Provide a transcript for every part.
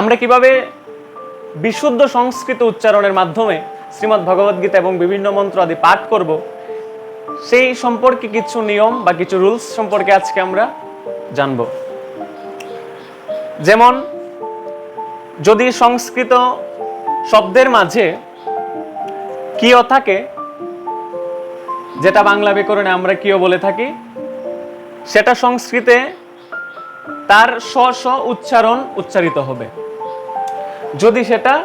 আমরা কীভাবে বিশুদ্ধ সংস্কৃত উচ্চারণের মাধ্যমে শ্রীমদ্ ভগবদ্গীতা এবং বিভিন্ন মন্ত্র আদি পাঠ করব, সেই সম্পর্কে কিছু নিয়ম বা কিছু রুলস সম্পর্কে আজকে আমরা জানব। যেমন, যদি সংস্কৃত শব্দের মাঝে কিয় থাকে, যেটা বাংলা ব্যাকরণে আমরা কিয় বলে থাকি, সেটা সংস্কৃতে তার স্ব স্ব উচ্চারণ উচ্চারিত হবে। যদি সেটা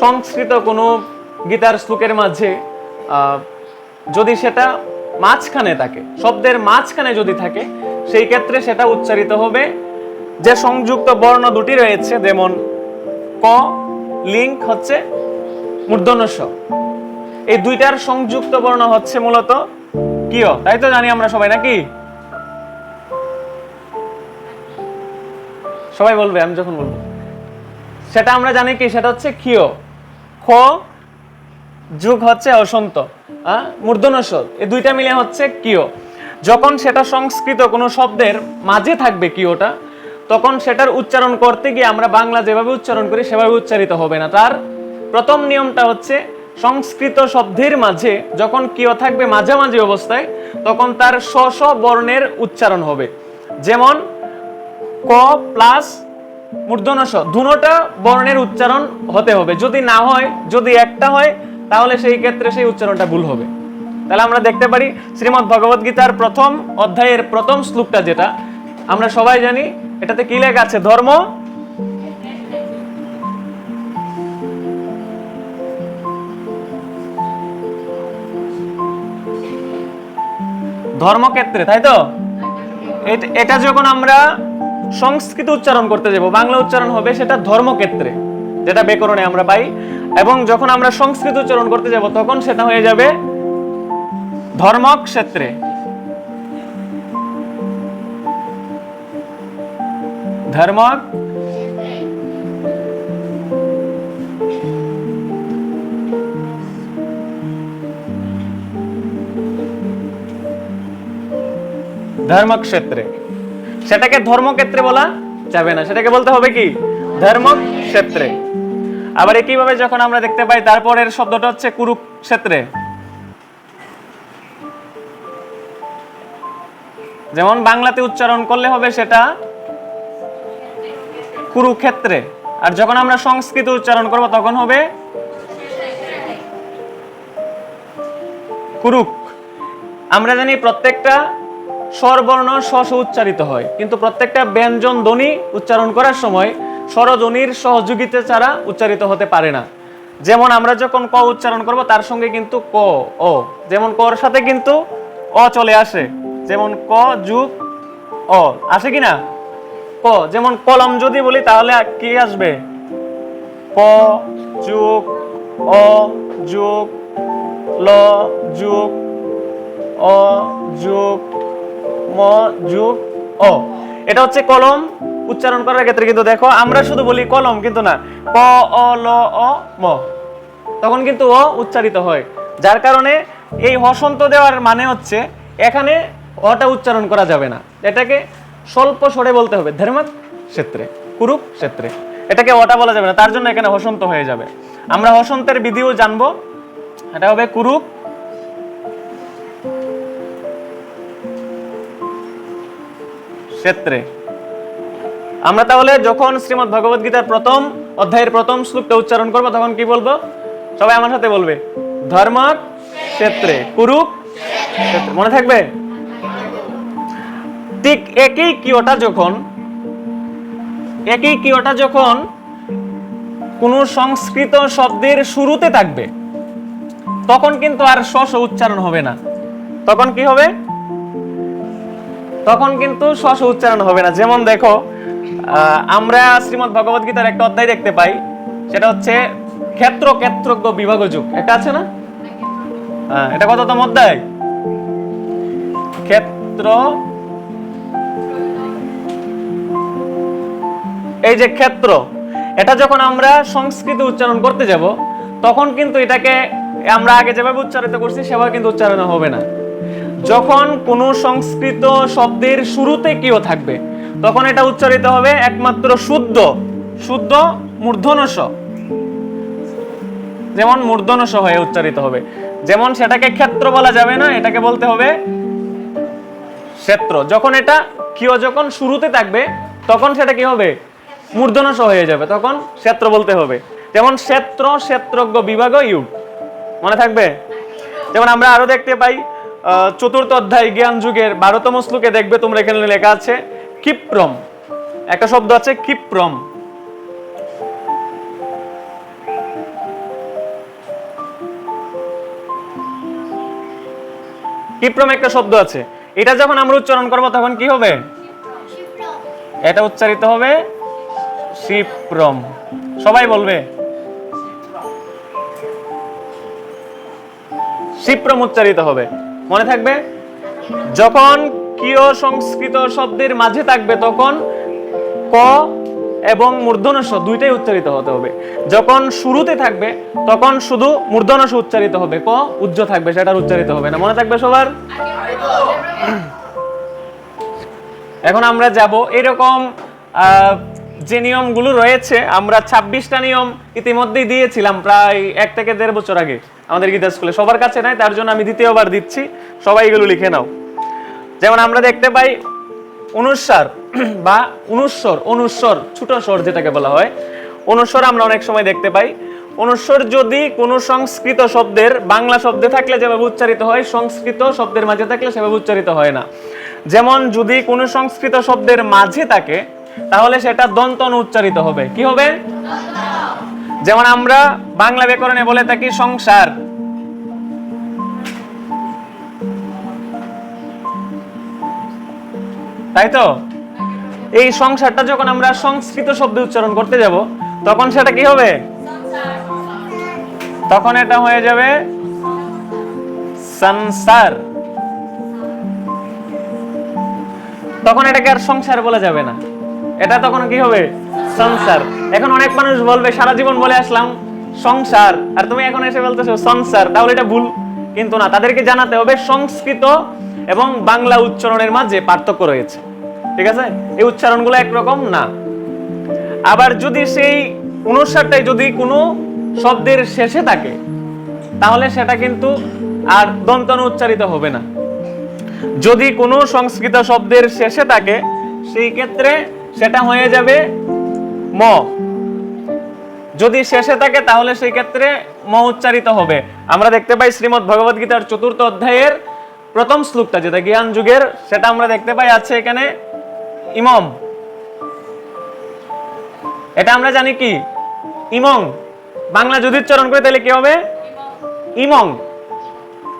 সংস্কৃত কোনো গীতার শ্লোকের মাঝে যদি সেটা মাঝখানে থাকে, শব্দের মাঝখানে যদি থাকে, সেই ক্ষেত্রে সেটা উচ্চারিত হবে যে সংযুক্ত বর্ণ দুটি রয়েছে, যেমন ক, লিঙ্ক হচ্ছে মূর্ধন্য স। এই দুইটার সংযুক্ত বর্ণ হচ্ছে মূলত কিয়? তাই তো জানি আমরা সবাই, নাকি? সবাই বলবে, আমি যখন বলব। সেটা আমরা জানি কি? সেটা হচ্ছে ক্ষিয়। খ যুগ হচ্ছে অসন্ত মূর্ধন্য এই দুইটা মিলে হচ্ছে কিয় যখন সেটা সংস্কৃত কোনো শব্দের মাঝে থাকবে কিওটা তখন সেটার উচ্চারণ করতে গিয়ে আমরা বাংলা যেভাবে উচ্চারণ করি, সেভাবে উচ্চারিত হবে না। তার প্রথম নিয়মটা হচ্ছে সংস্কৃত শব্দের মাঝে যখন কিয় থাকবে মাঝামাঝি অবস্থায়, তখন তার স্ব বর্ণের উচ্চারণ হবে। যেমন ক প্লাস মূর্ধন্য স বর্ণের উচ্চারণ হতে হবে। যদি না হয় যদি একটা হয় তাহলে সেই ক্ষেত্রে সেই উচ্চারণটা ভুল হবে। তাহলে আমরা দেখতে পারি শ্রীমদ্ ভগবদ গীতার প্রথম অধ্যায়ের প্রথম শ্লোকটা যেটা। আমরা সবাই জানি এটাতে কি লেখা আছে? ধর্ম। ধর্মক্ষেত্রে তাই তো? এট- এটা যখন আমরা সংস্কৃত উচ্চারণ করতে যাব, বাংলা উচ্চারণ হবে সেটা ধর্মক্ষেত্রে, যেটা ব্যাকরণে আমরা পাই, এবং যখন আমরা সংস্কৃত উচ্চারণ করতে যাব তখন সেটা হয়ে যাবে ধর্মক্ষেত্রে। ধর্ম ধর্মক্ষেত্রে। সেটাকে ধর্মক্ষেত্রে বলা যাবে না। সেটাকে বলতে হবে কি? ধর্মক্ষেত্রে। আবার একইভাবে যখন আমরা দেখতে পাই, তারপরের শব্দটা হচ্ছে কুরুক্ষেত্রে। যেমন বাংলাতে উচ্চারণ করলে হবে সেটা কুরুক্ষেত্রে। আর যখন আমরা সংস্কৃত উচ্চারণ করব, তখন হবে কুরুক। আমরা জানি প্রত্যেকটা স্বরবর্ণ স্ব স্ব উচ্চারিত হয়। কিন্তু প্রত্যেকটা ব্যঞ্জন ধ্বনি উচ্চারণ করার সময় স্বরধ্বনির সহযোগিতা ছাড়া উচ্চারিত হতে পারে না। যেমন আমরা যখন ক উচ্চারণ করব, তার সঙ্গে কিন্তু ক ও যেমন কর সাথে কিন্তু অ চলে আসে। যেমন ক যুগ অ। আসে কি না? ক। যেমন কলম যদি বলি, তাহলে কি আসবে? ক যুগ, অ, যুগ, ল, যুগ, অ, যুগ ম যুগ অ। এটা হচ্ছে কলম। উচ্চারণ করার ক্ষেত্রে কিন্তু দেখো, আমরা শুধু বলি কলম, কিন্তু না। ক অ, ল, অ, ম। তখন কিন্তু অ উচ্চারিত হয়। যার কারণে এই হসন্ত দেওয়ার মানে হচ্ছে, এখানে অটা উচ্চারণ করা যাবে না। এটাকে স্বল্প স্বরে বলতে হবে। ধর্মাক ক্ষেত্রে, কুরুপ ক্ষেত্রে। এটাকে অটা বলা যাবে না। তার জন্য এখানে হসন্ত হয়ে যাবে। আমরা হসন্তের বিধিও জানব। এটা হবে কুরুক ক্ষেত্রে। আমরা তাহলে যখন শ্রীমদ্ ভগবদ গীতার প্রথম অধ্যায়ের প্রথম শ্লোকটা উচ্চারণ করব, তখন কি বলব? সবাই আমার সাথে বলবে। ধর্ম ক্ষেত্রে কুরুক মনে থাকবে? ঠিক একই কিওটা যখন, একই কিওটা যখন কোন সংস্কৃত শব্দের শুরুতে থাকবে, তখন কিন্তু আর শ উচ্চারণ হবে না। তখন কি হবে? তখন কিন্তু স্বস উচ্চারণ হবে না। যেমন দেখো আমরা শ্রীমদ্ ভগবদ গীতার একটা অধ্যায় দেখতে পাই। সেটা হচ্ছে ক্ষেত্র ক্ষেত্রজ্ঞ বিভাগ যুগ। এটা আছে না? হ্যাঁ এটা কততম অধ্যায়? ক্ষেত্র এই যে ক্ষেত্র, এটা যখন আমরা সংস্কৃত উচ্চারণ করতে যাব, তখন কিন্তু এটাকে আমরা আগে যেভাবে উচ্চারিত করছি, সেভাবে কিন্তু উচ্চারণ হবে না। যখন কোনো সংস্কৃত শব্দের শুরুতে কিও থাকবে, তখন এটা উচ্চারিত হবে একমাত্র শুদ্ধ শুদ্ধ মূর্ধনস যেমন মূর্ধনস হয়ে উচ্চারিত হবে। যেমন সেটাকে ক্ষেত্র বলা যাবে না, এটাকে বলতে হবে ক্ষেত্র। যখন এটা কিও যখন শুরুতে থাকবে, তখন সেটা কি হবে? মূর্ধনস হয়ে যাবে, তখন ক্ষেত্র বলতে হবে। যেমন ক্ষেত্র, ক্ষেত্রজ্ঞ বিভাগ ইউ। মনে থাকবে? যেমন আমরা আরও দেখতে পাই চতুর্থ অধ্যায় জ্ঞান যুগের বারোতম শ্লোকে দেখবে তোমরা এখানে লেখা আছে, ক্ষিপ্রম। একটা শব্দ আছে, ক্ষিপ্রম। ক্ষিপ্রম একটা শব্দ আছে। এটা যখন আমরা উচ্চারণ করব, তখন কি হবে? এটা উচ্চারিত হবে শিপ্রম সবাই বলবে? শিপ্রম উচ্চারিত হবে। মনে থাকবে? যখন কিয় সংস্কৃত শব্দের মাঝে থাকবে, তখন ক এবং মূর্ধনস দুইটাই উচ্চারিত হতে হবে। যখন শুরুতে থাকবে, তখন শুধু মূর্ধনস উচ্চারিত হবে। ক উজ্জ থাকবে, সেটার উচ্চারিত হবে না। মনে থাকবে সবার? এখন আমরা যাব এরকম যে নিয়মগুলো রয়েছে, আমরা ছাব্বিশটা নিয়ম ইতিমধ্যেই দিয়েছিলাম প্রায় এক থেকে দেড় বছর আগে। আমাদের গীতা স্কুলে। সবার কাছে নাই, তার জন্য আমি দ্বিতীয়বার দিচ্ছি। সবাই এগুলো লিখে নাও। যেমন আমরা দেখতে পাই, অনুস্বার বা অনুস্বর অনুস্বর ছোট স্বর যেটাকে বলা হয়। অনুস্বর আমরা অনেক সময় দেখতে পাই। অনুস্বর যদি কোনো সংস্কৃত শব্দের, বাংলা শব্দে থাকলে যেভাবে উচ্চারিত হয়, সংস্কৃত শব্দের মাঝে থাকলে সেভাবে উচ্চারিত হয় না। যেমন যদি কোনো সংস্কৃত শব্দের মাঝে থাকে, তাহলে সেটা দন্তন উচ্চারিত হবে। কি হবে? যেমন আমরা বাংলা ব্যাকরণে বলে থাকি সংসার। তাই তো? এই সংসারটা যখন আমরা সংস্কৃত শব্দে উচ্চারণ করতে যাব, তখন সেটা কি হবে? তখন এটা হয়ে যাবে সংসার। তখন এটাকে আর সংসার বলা যাবে না। এটা তখন কি হবে? সংসার। এখন অনেক মানুষ বলবে, সারা জীবন বলে আসলাম, সংসার। আর তুমি এখন এসে বলতেছো, সংসার। তাহলে এটা ভুল। কিন্তু না, তাদেরকে জানাতে হবে সংস্কৃত এবং বাংলা উচ্চারণের মাঝে পার্থক্য রয়েছে। ঠিক আছে? এই উচ্চারণগুলো একরকম না। আবার যদি সেই অনুসারটাই যদি কোনো শব্দের শেষে থাকে, তাহলে সেটা কিন্তু আর দন্তন উচ্চারিত হবে না। যদি কোনো সংস্কৃত শব্দের শেষে থাকে, সেই ক্ষেত্রে সেটা হয়ে যাবে ম। যদি শেষে থাকে, তাহলে সেই ক্ষেত্রে ম উচ্চারিত হবে। আমরা দেখতে পাই শ্রীমদ্ ভগবদ গীতার চতুর্থ অধ্যায়ের প্রথম শ্লোকটা, যেটা জ্ঞান যুগের, সেটা আমরা দেখতে পাই আছে এখানে ইমম। এটা আমরা জানি কি? ইমং। বাংলা যদি উচ্চারণ করি তাহলে কি হবে? ইমং।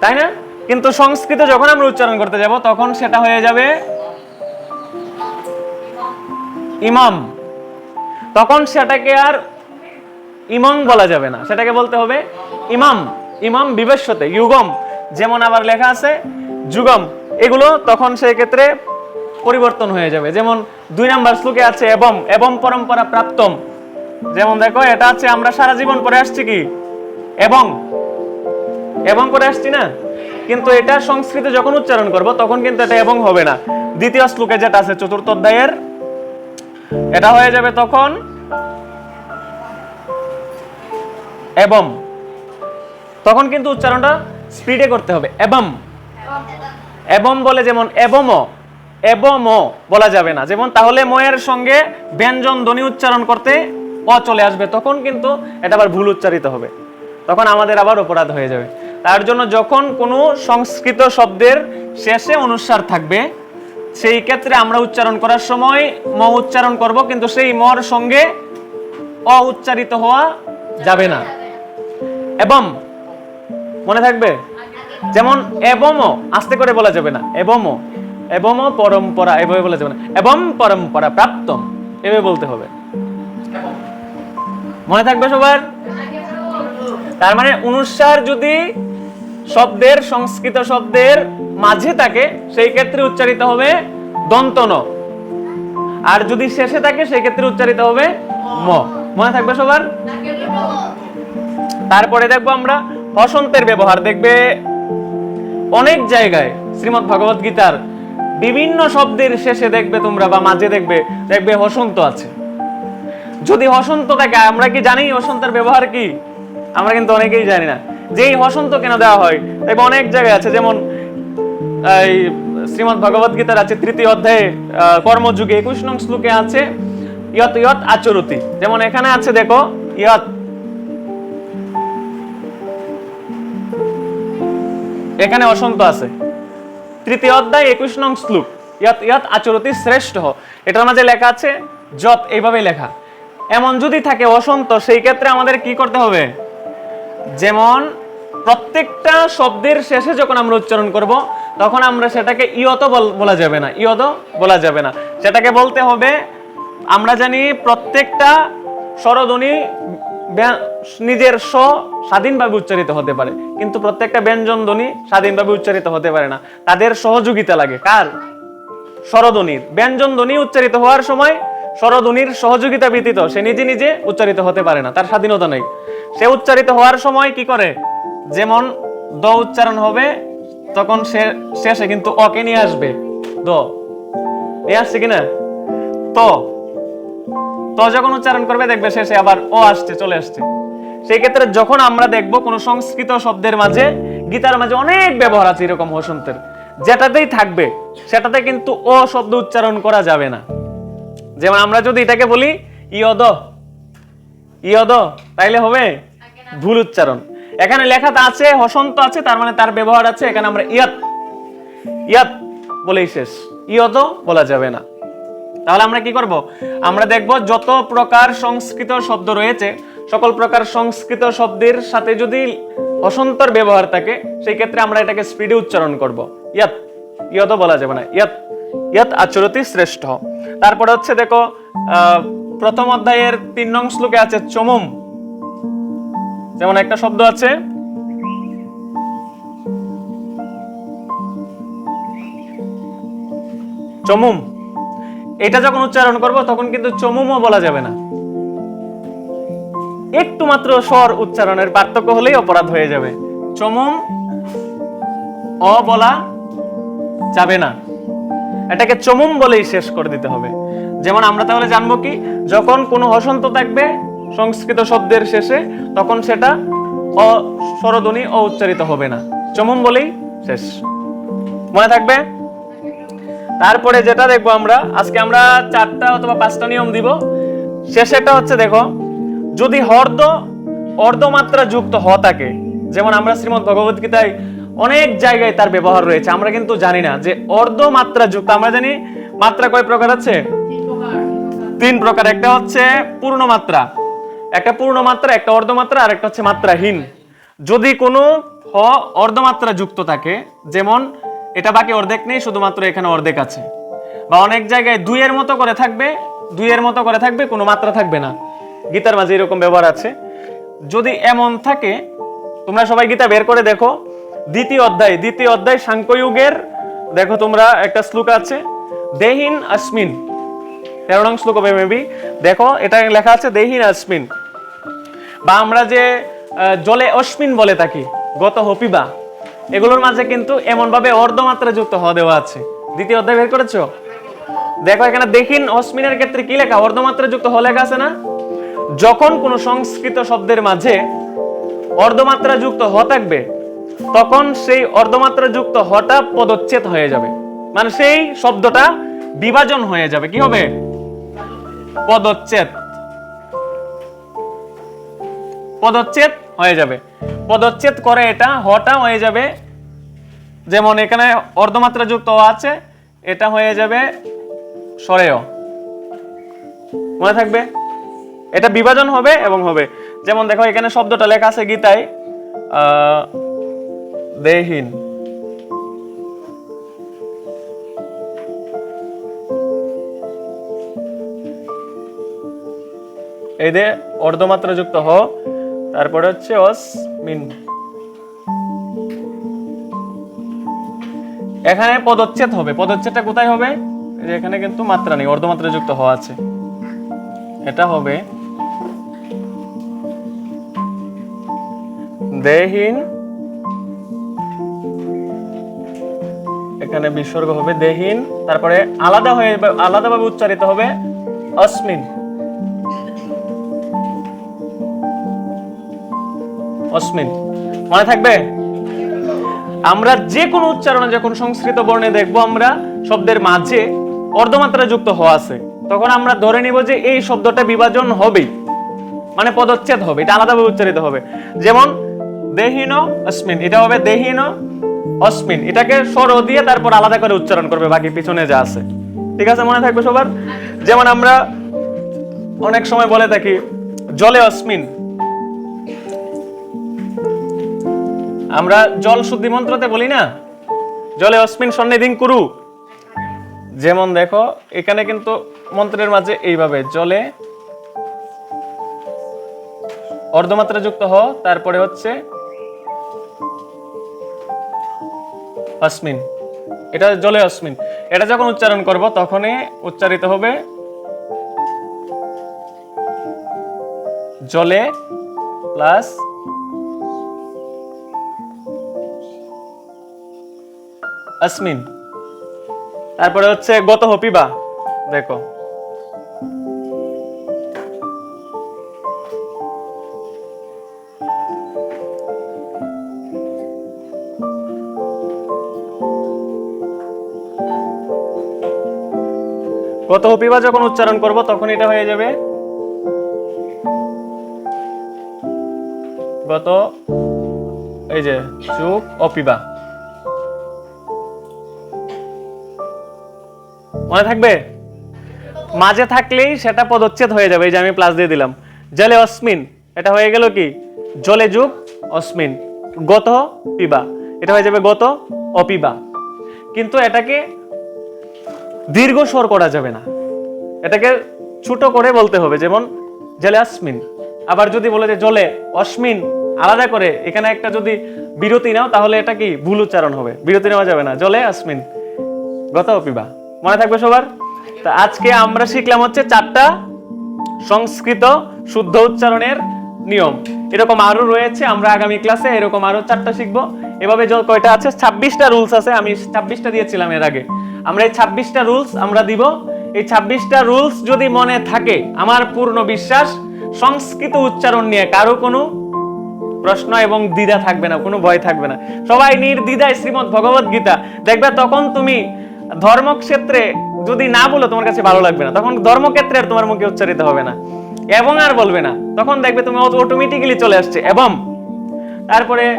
তাই না? কিন্তু সংস্কৃত যখন আমরা উচ্চারণ করতে যাব, তখন সেটা হয়ে যাবে ইমাম। তখন সেটাকে আর ইমাম বলা যাবে না। সেটাকে বলতে হবে ইমাম ইমাম বিবেশ্বতে ইউগম যেমন আবার লেখা আছে, যুগম। এগুলো তখন সেই ক্ষেত্রে পরিবর্তন হয়ে যাবে। যেমন দুই নাম্বার শ্লোকে আছে এবং এবং পরম্পরা প্রাপ্তম। যেমন দেখো, এটা আছে আমরা সারা জীবন পরে আসছি কি? এবং এবং করে আসছি না? কিন্তু এটা সংস্কৃতে যখন উচ্চারণ করব, তখন কিন্তু এটা এবং হবে না। দ্বিতীয় শ্লোকে যেটা আছে, চতুর্থ অধ্যায়ের এটা হয়ে যাবে তখন এবং তখন কিন্তু উচ্চারণটা স্পিডে করতে হবে। এবং এবং বলে যেমন এবম এবম বলা যাবে না। যেমন তাহলে ময়ের সঙ্গে ব্যঞ্জন ধ্বনি উচ্চারণ করতে অ চলে আসবে। তখন কিন্তু এটা আবার ভুল উচ্চারিত হবে। তখন আমাদের আবার অপরাধ হয়ে যাবে। তার জন্য যখন কোনো সংস্কৃত শব্দের শেষে অনুস্বার থাকবে সেই ক্ষেত্রে আমরা উচ্চারণ করার সময় ম উচ্চারণ করব, কিন্তু সেই মর সঙ্গে অ উচ্চারিত হওয়া যাবে না। এবং, মনে থাকবে? যেমন এবম, আস্তে করে বলা যাবে না। এবম এবম পরম্পরা, এভাবে বলা যাবে না। এবং পরম্পরা প্রাপ্তম, এভাবে বলতে হবে। মনে থাকবে সবার? তার মানে অনুসার যদি শব্দের, সংস্কৃত শব্দের মাঝে থাকে সেই ক্ষেত্রে উচ্চারিত হবে দন্তন। আর যদি শেষে থাকে, সেই ক্ষেত্রে উচ্চারিত হবে ম। মনে থাকবে সবার? তারপরে দেখব আমরা বসন্তের ব্যবহার। দেখবে অনেক জায়গায় শ্রীমৎ ভগবত গীতার বিভিন্ন শব্দের শেষে দেখবে তোমরা বা মাঝে দেখবে দেখবে বসন্ত আছে। যদি হসন্ত থাকে, আমরা কি জানি হসন্তের ব্যবহার কি? আমরা কিন্তু অনেকেই জানি না। যে এই হসন্ত কেন দেওয়া হয়? দেখবে অনেক জায়গায় আছে, যেমন এই শ্রীমদ ভগবত গীতার আছে তৃতীয় অধ্যায়ে কর্মযুগে একুশ নং শ্লোকে আছে ইয়ত ইয়ত আচরতি। যেমন এখানে আছে, দেখো ইয়ত এখানে অসন্ত আছে। তৃতীয় অধ্যায়, একুশ নং শ্লোক ইয়াত ইয়াত আচরতি শ্রেষ্ঠ। এটার মাঝে লেখা আছে যত এইভাবে লেখা। এমন যদি থাকে অসন্ত, সেই ক্ষেত্রে আমাদের কি করতে হবে? যেমন প্রত্যেকটা শব্দের শেষে যখন আমরা উচ্চারণ করব, তখন আমরা সেটাকে ইয়ত বল- যাবে না। ইয়ত বলা যাবে না। সেটাকে বলতে হবে, আমরা জানি প্রত্যেকটা স্বরধ্বনি নিজের স্ব স্বাধীনভাবে উচ্চারিত হতে পারে। কিন্তু প্রত্যেকটা ব্যঞ্জন ধ্বনি স্বাধীনভাবে উচ্চারিত হতে পারে না। তাদের সহযোগিতা লাগে। কার? স্বরধ্বনির। ব্যঞ্জন ধ্বনি উচ্চারিত হওয়ার সময় স্বরধ্বনির সহযোগিতা ব্যতীত সে নিজে নিজে উচ্চারিত হতে পারে না। তার স্বাধীনতা নেই। সে উচ্চারিত হওয়ার সময় কি করে? যেমন দ উচ্চারণ হবে তখন সে শেষে কিন্তু অকে নিয়ে আসবে। দ। নিয়ে আসছে কিনা? তো। তো যখন উচ্চারণ করবে দেখবে শেষে আবার ও আসছে চলে আসছে। সেই ক্ষেত্রে যখন আমরা দেখব কোন সংস্কৃত শব্দের মাঝে গীতার মাঝে অনেক ব্যবহার আছে এরকম হসন্তের যেটাতেই থাকবে সেটাতে কিন্তু ও শব্দ উচ্চারণ করা যাবে না। যেমন আমরা যদি এটাকে বলি ইয়দ। ইয়দ তাইলে হবে? ভুল উচ্চারণ। এখানে লেখাতে আছে, হসন্ত আছে, তার মানে তার ব্যবহার আছে, এখানে আমরা ইয়াত ইয়াত বলেই শেষ। ইয়দ বলা যাবে না। তাহলে আমরা কি করব? আমরা দেখব যত প্রকার সংস্কৃত শব্দ রয়েছে, সকল প্রকার সংস্কৃত শব্দের সাথে যদি অসন্তর ব্যবহার থাকে, সেই ক্ষেত্রে আমরা এটাকে স্পিডে উচ্চারণ করব। ইয়াত ইয়ত বলা যাবে না। ইয়াত ইয়াত আচরতি শ্রেষ্ঠ। তারপরে হচ্ছে দেখো প্রথম অধ্যায়ের তিন নং শ্লোকে আছে চমম। যেমন একটা শব্দ আছে। চমুম। এটা যখন উচ্চারণ করব, তখন কিন্তু চমুমও বলা যাবে না। একটু মাত্র স্বর উচ্চারণের পার্থক্য হলেই অপরাধ হয়ে যাবে। চমুম অ বলা যাবে না। এটাকে চমুম বলেই শেষ করে দিতে হবে। যেমন আমরা তাহলে জানব কি, যখন কোনো হসন্ত থাকবে সংস্কৃত শব্দের শেষে তখন সেটা অ স্বরধ্বনি অ উচ্চারিত হবে না। চমুম বলেই শেষ। মনে থাকবে? তারপরে যেটা দেখব আমরা আজকে আমরা চারটা অথবা পাঁচটা নিয়ম দিব। শেষেরটা হচ্ছে দেখো যদি হর্দ অর্ধমাত্রা যুক্ত হ থাকে যেমন আমরা শ্রীমদ ভগবত গীতায় অনেক জায়গায় তার ব্যবহার রয়েছে আমরা কিন্তু জানি না যে অর্ধমাত্রা যুক্ত আমরা জানি মাত্রা কয় প্রকার আছে? তিন প্রকার। একটা হচ্ছে পূর্ণ মাত্রা একটা পূর্ণ মাত্রা, একটা অর্ধমাত্রা, আর একটা হচ্ছে মাত্রাহীন। যদি কোনো হ অর্ধমাত্রা যুক্ত থাকে, যেমন এটা বাকি অর্ধেক নেই, শুধুমাত্র এখানে অর্ধেক আছে। বা অনেক জায়গায় দুইয়ের মতো করে থাকবে, দুইয়ের মতো করে থাকবে, কোনো মাত্রা থাকবে না। গীতার মাঝে এরকম ব্যবহার আছে। যদি এমন থাকে, তোমরা সবাই গীতা বের করে দেখো। দ্বিতীয় অধ্যায় দ্বিতীয় অধ্যায় সাংখ্যযুগের, দেখো তোমরা, একটা শ্লোক আছে, দেহিন আসমিন। তেরো নং শ্লোক মেবি দেখো, এটা লেখা আছে, দেহিন আসমিন। বা আমরা যে জলে অশ্মিন বলে থাকি, গত হপিবা, এগুলোর মাঝে কিন্তু এমন ভাবে অর্ধমাত্রা যুক্ত হওয়া দেওয়া আছে। দ্বিতীয় অধ্যায় বের করেছ? দেখো, এখানে দেখিন অশ্মিনের ক্ষেত্রে কি লেখা? অর্ধমাত্রা যুক্ত হ লেখা আছে না? যখন কোনো সংস্কৃত শব্দের মাঝে অর্ধমাত্রা যুক্ত হ থাকবে, তখন সেই অর্ধমাত্রা যুক্ত হটা পদচ্ছেদ হয়ে যাবে। মানে সেই শব্দটা বিভাজন হয়ে যাবে। কি হবে? পদচ্ছেদ। পদচ্ছেদ হয়ে যাবে। পদচ্ছেদ করে এটা, হটা হয়ে যাবে। যেমন এখানে অর্ধমাত্রা যুক্ত আছে, এটা হয়ে যাবে সরেয়। মনে থাকবে? এটা বিভাজন হবে এবং হবে। যেমন দেখো, এখানে শব্দটা লেখা আছে গীতায় দেহীন এই দে অর্ধমাত্রা যুক্ত হ তারপরে হচ্ছে অসমিন। এখানে পদচ্ছেদ হবে। পদচ্ছেদটা কোথায় হবে? এখানে কিন্তু মাত্রা নেই অর্ধমাত্রা যুক্ত হওয়া আছে। এটা হবে দেহীন এখানে বিসর্গ হবে দেহীন তারপরে আলাদা হয়ে, আলাদাভাবে উচ্চারিত হবে অস্মিন। অস্মিন মনে থাকবে? আমরা যে কোনো উচ্চারণে যখন সংস্কৃত বর্ণে দেখব, আমরা শব্দের মাঝে অর্ধমাত্রা যুক্ত হওয়া আছে। তখন আমরা ধরে নিব যে এই শব্দটা বিভাজন হবেই। মানে পদচ্ছেদ হবে, এটা আলাদাভাবে উচ্চারিত হবে। যেমন, দেহীন অস্মিন এটা হবে দেহীন অস্মিন এটাকে স্বর দিয়ে তারপর আলাদা করে উচ্চারণ করবে, বাকি পিছনে যা আছে। ঠিক আছে, মনে থাকবে সবার? যেমন আমরা অনেক সময় বলে থাকি, জলে অস্মিন আমরা জল শুদ্ধি মন্ত্রতে বলি না? জলে অস্মিন সন্নিধিং কুরু। যেমন দেখো, এখানে কিন্তু মন্ত্রের মাঝে এইভাবে, জলে অর্ধমাত্রা যুক্ত হ, তারপরে হচ্ছে অস্মিন। এটা জলে অস্মিন। এটা যখন উচ্চারণ করব, তখনই উচ্চারিত হবে জলে প্লাস অস্মিন তারপরে হচ্ছে গত হপিবা। দেখো। গত হপিবা যখন উচ্চারণ করব, তখন এটা হয়ে যাবে। গত, এই যে, চুপ, অপিবা। থাকবে? মাঝে থাকলেই সেটা পদচ্ছেদ হয়ে যাবে, এই যে আমি প্লাস দিয়ে দিলাম। জলে অস্মিন, এটা হয়ে গেল কি? জলে যুগ, অস্মিন। গত, পিবা। এটা হয়ে যাবে গত, অপিবা। কিন্তু এটাকে দীর্ঘ স্বর করা যাবে না। এটাকে ছোট করে বলতে হবে, যেমন জলে অস্মিন। আবার যদি বলে যে জলে অস্মিন, আলাদা করে, এখানে একটা যদি বিরতি নাও, তাহলে এটা কি? ভুল উচ্চারণ হবে। বিরতি নেওয়া যাবে না। জলে অস্মিন, গত, অপিবা। মনে থাকবে সবার? তা আজকে আমরা শিখলাম হচ্ছে চারটা সংস্কৃত শুদ্ধ উচ্চারণের নিয়ম। এরকম আরও রয়েছে, আমরা আগামী ক্লাসে এরকম আরও চারটা শিখব। এভাবে যত কয়টা আছে? ছাব্বিশটা রুলস আছে, আমি ছাব্বিশটা দিয়েছিলাম এর আগে। আমরা এই ছাব্বিশটা রুলস আমরা দিব। এই ছাব্বিশটা রুলস যদি মনে থাকে, আমার পূর্ণ বিশ্বাস, সংস্কৃত উচ্চারণ নিয়ে কারও কোনো প্রশ্ন এবং দ্বিধা থাকবে না, কোনো ভয় থাকবে না। সবাই নির্দ্বিধায় শ্রীমদ ভগবত গীতা। দেখবে তখন তুমি ধর্মক্ষেত্রে যদি না বলো তোমার কাছে ভালো লাগবে না, তখন ধর্মক্ষেত্রে আর তোমার মুখে উচ্চারিত হবে না। এবং আর বলবে না। তখন দেখবে তুমি অটোমেটিক্যালি চলে আসছে। এবং তারপরে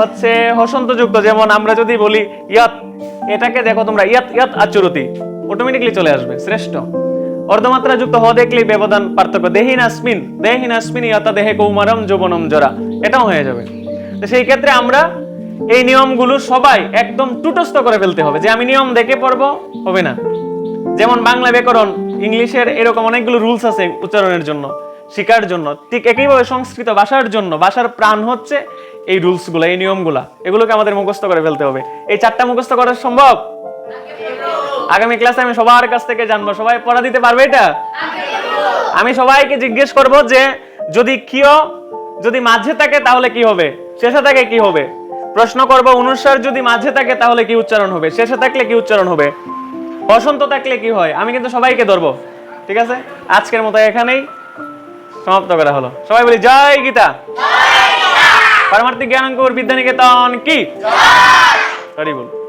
হচ্ছে হসন্তযুক্ত, যেমন আমরা যদি বলি, ইয়াত, এটাকে দেখো তোমরা, ইয়াত ইয়াত আচরতি অটোমেটিক্যালি চলে আসবে, শ্রেষ্ঠ। অর্ধমাত্রা যুক্ত হ দেখলেই ব্যবধান পার্থক্য। দেহিন আসমিন দেহিন আসমিন ইয়াতা দেহে কৌমারম যৌবনম জরা। এটাও হয়ে যাবে। তো সেই ক্ষেত্রে আমরা এই নিয়মগুলো সবাই একদম টুটস্থ করে ফেলতে হবে। যে আমি নিয়ম দেখে পড়ব, হবে না। যেমন বাংলা ব্যাকরণ, ইংলিশের এরকম অনেকগুলো রুলস আছে উচ্চারণের জন্য, শিকার জন্য। ঠিক একইভাবে সংস্কৃত ভাষার জন্য, ভাষার প্রাণ হচ্ছে এই রুলসগুলো, এই নিয়মগুলা। এগুলোকে আমাদের মুখস্থ করে ফেলতে হবে। এই চারটা মুখস্থ করা সম্ভব? আগামী ক্লাসে আমি সবার কাছ থেকে জানব। সবাই পড়া দিতে পারবে এটা? আমি সবাইকে জিজ্ঞেস করব যে, যদি কিয়, যদি মাঝে থাকে তাহলে কি হবে? শেষে থাকে কি হবে? প্রশ্ন করব অনুসার যদি মাঝে থাকে তাহলে কি উচ্চারণ হবে? শেষে থাকলে কি উচ্চারণ হবে? বসন্ত থাকলে কি হয়? আমি কিন্তু সবাইকে ধরবো। ঠিক আছে? আজকের মতো এখানেই সমাপ্ত করা হলো। সবাই বলি জয় গীতা। পারমার্থিক জ্ঞানাঙ্কুর বিদ্যানিকেতন কি? সরি বল